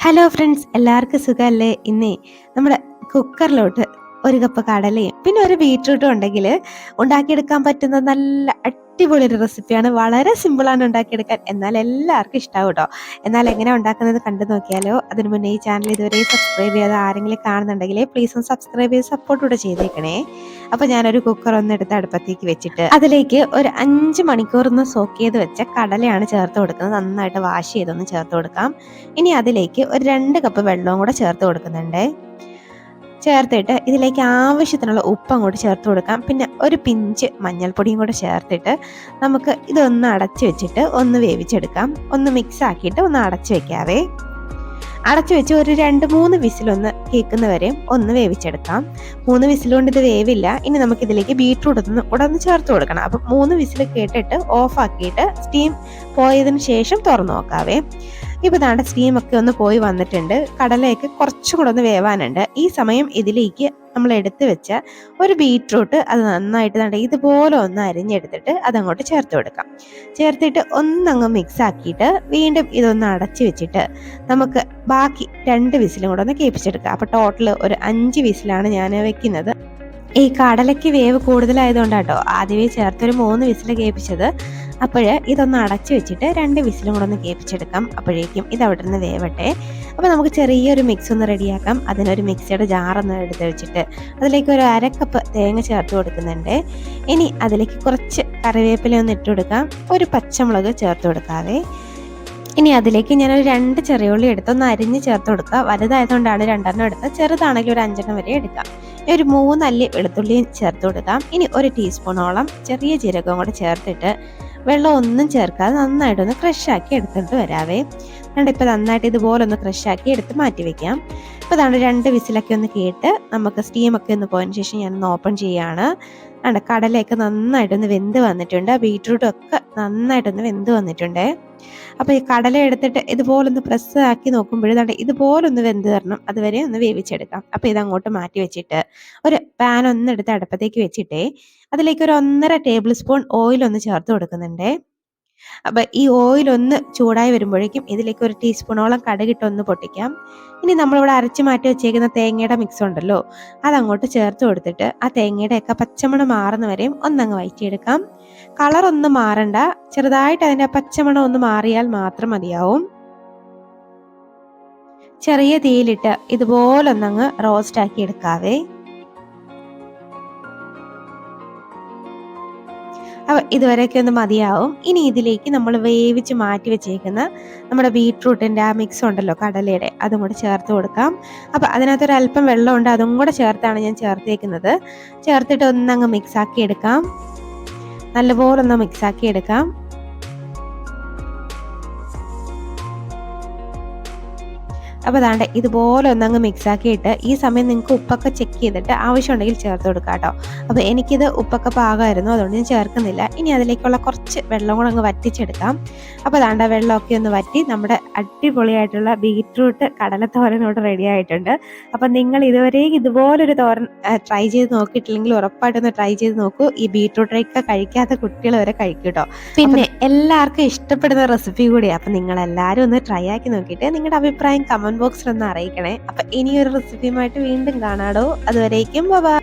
Hello friends എല്ലാവർക്കും സുഖമല്ലേ? ഇന്നേ നമ്മുടെ കുക്കറിലോട്ട് ഒരു കപ്പ് കടലയും പിന്നെ ഒരു ബീട്രൂട്ടും ഉണ്ടെങ്കിൽ ഉണ്ടാക്കിയെടുക്കാൻ പറ്റുന്ന നല്ല അടിപൊളി ഒരു റെസിപ്പിയാണ്. വളരെ സിമ്പിളാണ് ഉണ്ടാക്കിയെടുക്കാൻ. എന്നാൽ എല്ലാവർക്കും ഇഷ്ടമാവും കേട്ടോ എന്നാൽ എങ്ങനെ ഉണ്ടാക്കുന്നത് കണ്ടു നോക്കിയാലോ. അതിന് മുന്നേ ഈ ചാനൽ ഇതുവരെ സബ്സ്ക്രൈബ് ചെയ്യാതെ ആരെങ്കിലും കാണുന്നുണ്ടെങ്കിൽ പ്ലീസ് ഒന്ന് സബ്സ്ക്രൈബ് ചെയ്ത് സപ്പോർട്ട് കൂടെ ചെയ്തേക്കണേ. അപ്പോൾ ഞാനൊരു കുക്കർ ഒന്ന് എടുത്ത് അടുപ്പത്തേക്ക് വെച്ചിട്ട് അതിലേക്ക് ഒരു അഞ്ച് മണിക്കൂർ ഒന്ന് സോക്ക് ചെയ്ത് വെച്ച കടലയാണ് ചേർത്ത് കൊടുക്കുന്നത്. നന്നായിട്ട് വാഷ് ചെയ്തൊന്ന് ചേർത്ത് കൊടുക്കാം. ഇനി അതിലേക്ക് ഒരു രണ്ട് കപ്പ് വെള്ളവും കൂടെ ചേർത്ത് കൊടുക്കുന്നുണ്ട്. ചേർത്തിട്ട് ഇതിലേക്ക് ആവശ്യത്തിനുള്ള ഉപ്പ് അങ്ങോട്ട് ചേർത്ത് കൊടുക്കാം. പിന്നെ ഒരു പിഞ്ച് മഞ്ഞൾപ്പൊടിയും കൂടെ ചേർത്തിട്ട് നമുക്ക് ഇതൊന്ന് അടച്ച് വെച്ചിട്ട് ഒന്ന് വേവിച്ചെടുക്കാം. ഒന്ന് മിക്സ് ആക്കിയിട്ട് ഒന്ന് അടച്ച് വെക്കാവേ. അടച്ചു വെച്ച് ഒരു രണ്ട് മൂന്ന് വിസിലൊന്ന് കേൾക്കുന്നവരെയും ഒന്ന് വേവിച്ചെടുക്കാം. മൂന്ന് വിസിലുകൊണ്ട് ഇത് വേവില്ല. ഇനി നമുക്ക് ഇതിലേക്ക് ബീട്രൂട്ട് ഒന്ന് ഉടന്ന് ചേർത്ത് കൊടുക്കണം. അപ്പം മൂന്ന് വിസിൽ കേട്ടിട്ട് ഓഫ് ആക്കിയിട്ട് സ്റ്റീം പോയതിന് ശേഷം തുറന്നു നോക്കാവേ. ഇപ്പൊ താണ്ട സ്റ്റീം ഒക്കെ ഒന്ന് പോയി വന്നിട്ടുണ്ട്. കടലയൊക്കെ കുറച്ചും കൂടെ ഒന്ന് വേവാനുണ്ട്. ഈ സമയം ഇതിലേക്ക് നമ്മൾ എടുത്തു വെച്ച ഒരു ബീട്രൂട്ട് അത് നന്നായിട്ട് നട ഇതുപോലെ ഒന്ന് അരിഞ്ഞെടുത്തിട്ട് അതങ്ങോട്ട് ചേർത്ത് കൊടുക്കാം. ചേർത്തിട്ട് ഒന്നങ്ങ് മിക്സ് ആക്കിയിട്ട് വീണ്ടും ഇതൊന്ന് അടച്ചു വെച്ചിട്ട് നമുക്ക് ബാക്കി രണ്ട് വിസിലും കൂടെ ഒന്ന് കേൾപ്പിച്ചെടുക്കാം. അപ്പൊ ടോട്ടൽ ഒരു അഞ്ച് വിസിലാണ് ഞാൻ വെക്കുന്നത്. ഈ കടലയ്ക്ക് വേവ് കൂടുതലായതുകൊണ്ടാട്ടോ ആദ്യമേ ചേർത്തൊരു മൂന്ന് വിസിൽ കേൾപ്പിച്ചത് അപ്പോൾ ഇതൊന്ന് അടച്ചു വെച്ചിട്ട് രണ്ട് വിസിലും കൂടെ ഒന്ന് കേൾപ്പിച്ചെടുക്കാം അപ്പോഴേക്കും ഇത് അവിടെ നിന്ന് വേവട്ടെ. അപ്പോൾ നമുക്ക് ചെറിയൊരു മിക്സ് ഒന്ന് റെഡിയാക്കാം. അതിനൊരു മിക്സിയുടെ ജാറൊന്ന് എടുത്ത് വെച്ചിട്ട് അതിലേക്ക് ഒരു അരക്കപ്പ് തേങ്ങ ചേർത്ത് കൊടുക്കുന്നുണ്ട്. ഇനി അതിലേക്ക് കുറച്ച് കറിവേപ്പില ഒന്ന് ഇട്ട് കൊടുക്കാം. ഒരു പച്ചമുളക് ചേർത്ത് കൊടുക്കാതെ ഇനി അതിലേക്ക് ഞാനൊരു രണ്ട് ചെറിയുള്ളി എടുത്തൊന്ന് അരിഞ്ഞ് ചേർത്ത് കൊടുക്കുക വലുതായതുകൊണ്ടാണ് രണ്ടെണ്ണം എടുത്തത്. ചെറുതാണെങ്കിൽ ഒരു അഞ്ചെണ്ണം വരെ എടുക്കാം. ഇനി ഒരു മൂന്നല്ലി വെളുത്തുള്ളിയും ചേർത്ത് കൊടുക്കാം. ഇനി ഒരു ടീസ്പൂണോളം ചെറിയ ജീരകവും കൂടെ ചേർത്തിട്ട് വെള്ളം ഒന്നും ചേർക്കാതെ നന്നായിട്ടൊന്ന് ക്രഷാക്കി എടുത്തിട്ട് വരാവേ. കണ്ടിപ്പോൾ നന്നായിട്ട് ഇതുപോലെ ഒന്ന് ക്രഷാക്കി എടുത്ത് മാറ്റി വെക്കാം. ഇപ്പോൾ അതാണ് രണ്ട് വിസിലൊക്കെ ഒന്ന് കേട്ട് നമുക്ക് സ്റ്റീമൊക്കെ ഒന്ന് പോയതിന് ശേഷം ഒന്ന് ഓപ്പൺ ചെയ്യുകയാണ് ആണ് കടലയൊക്കെ നന്നായിട്ടൊന്ന് വെന്ത് വന്നിട്ടുണ്ട്. ബീട്രൂട്ടും ഒക്കെ നന്നായിട്ടൊന്ന് വെന്ത് വന്നിട്ടുണ്ട്. അപ്പോൾ ഈ കടല എടുത്തിട്ട് ഇതുപോലൊന്ന് പ്രസ് ആക്കി നോക്കുമ്പോഴേ ഇതുപോലൊന്ന് വെന്ത് തരണം അതുവരെ ഒന്ന് വേവിച്ചെടുക്കാം. അപ്പോൾ ഇതങ്ങോട്ട് മാറ്റി വെച്ചിട്ട് ഒരു പാൻ ഒന്ന് എടുത്ത് അടുപ്പത്തേക്ക് വെച്ചിട്ടേ അതിലേക്ക് ഒരു ഒന്നര ടേബിൾ സ്പൂൺ ഓയിൽ ഒന്ന് ചേർത്ത് കൊടുക്കുന്നുണ്ട്. അപ്പൊ ഈ ഓയിൽ ഒന്ന് ചൂടായി വരുമ്പോഴേക്കും ഇതിലേക്ക് ഒരു ടീസ്പൂണോളം കടുകിട്ട് ഒന്ന് പൊട്ടിക്കാം. ഇനി നമ്മളിവിടെ അരച്ചു മാറ്റി വെച്ചേക്കുന്ന തേങ്ങയുടെ മിക്സ് ഉണ്ടല്ലോ അതങ്ങോട്ട് ചേർത്ത് കൊടുത്തിട്ട് ആ തേങ്ങയുടെ ഒക്കെ പച്ചമണം മാറുന്ന വരെയും ഒന്നങ്ങ് വയറ്റിയെടുക്കാം. കളർ ഒന്നും മാറണ്ട ചെറുതായിട്ട് അതിന്റെ പച്ചമണം ഒന്ന് മാറിയാൽ മാത്രം മതിയാവും. ചെറിയ തീയിലിട്ട് ഇതുപോലൊന്നങ്ങ് റോസ്റ്റ് ആക്കി എടുക്കാവേ. അപ്പോൾ ഇതുവരെയൊക്കെ ഒന്ന് മതിയാവും. ഇനി ഇതിലേക്ക് നമ്മൾ വേവിച്ച് മാറ്റി വെച്ചേക്കുന്ന നമ്മുടെ ബീട്രൂട്ടിന്റെ ആ മിക്സ് ഉണ്ടല്ലോ കടലയുടെ അതും കൂടെ ചേർത്ത് കൊടുക്കാം. അപ്പോൾ അതിനകത്തൊരു അല്പം വെള്ളമുണ്ട് അതും കൂടെ ചേർത്താണ് ഞാൻ ചേർത്തേക്കുന്നത്. ചേർത്തിട്ട് ഒന്നങ്ങ് മിക്സാക്കി എടുക്കാം. നല്ലപോലെ ഒന്ന് മിക്സാക്കി എടുക്കാം. അപ്പോൾ അതാണ്ട് ഇതുപോലെ ഒന്നങ്ങ് മിക്സ് ആക്കിയിട്ട് ഈ സമയം നിങ്ങൾക്ക് ഉപ്പൊക്കെ ചെക്ക് ചെയ്തിട്ട് ആവശ്യമുണ്ടെങ്കിൽ ചേർത്ത് കൊടുക്കാം കേട്ടോ അപ്പോൾ എനിക്കിത് ഉപ്പൊക്കെ പാകമായിരുന്നു അതുകൊണ്ട് ഞാൻ ചേർക്കുന്നില്ല. ഇനി അതിലേക്കുള്ള കുറച്ച് വെള്ളം കൂടെ അങ്ങ് വറ്റിച്ചെടുക്കാം. അപ്പോൾ അതാണ്ട് വെള്ളമൊക്കെ ഒന്ന് വറ്റി നമ്മുടെ അടിപൊളിയായിട്ടുള്ള ബീറ്റ്റൂട്ട് കടലത്തോരനോട് റെഡി ആയിട്ടുണ്ട്. അപ്പോൾ നിങ്ങൾ ഇതുവരെയും ഇതുപോലൊരു തോരൻ ട്രൈ ചെയ്ത് നോക്കിയിട്ടില്ലെങ്കിൽ ഉറപ്പായിട്ടൊന്ന് ട്രൈ ചെയ്ത് നോക്കൂ. ഈ ബീറ്റ്റൂട്ടൊക്കെ കഴിക്കാത്ത കുട്ടികൾ വരെ കഴിക്കും കേട്ടോ പിന്നെ എല്ലാവർക്കും ഇഷ്ടപ്പെടുന്ന റെസിപ്പി കൂടിയാണ് അപ്പോൾ നിങ്ങൾ എല്ലാവരും ഒന്ന് ട്രൈ ആക്കി നോക്കിയിട്ട് നിങ്ങളുടെ അഭിപ്രായം കമന്റ് ബോക്സിൽ ഒന്ന് അറിയിക്കണേ. അപ്പൊ ഇനിയൊരു റെസിപ്പിയുമായിട്ട് വീണ്ടും കാണാടോ. അതുവരേക്കും ബൈ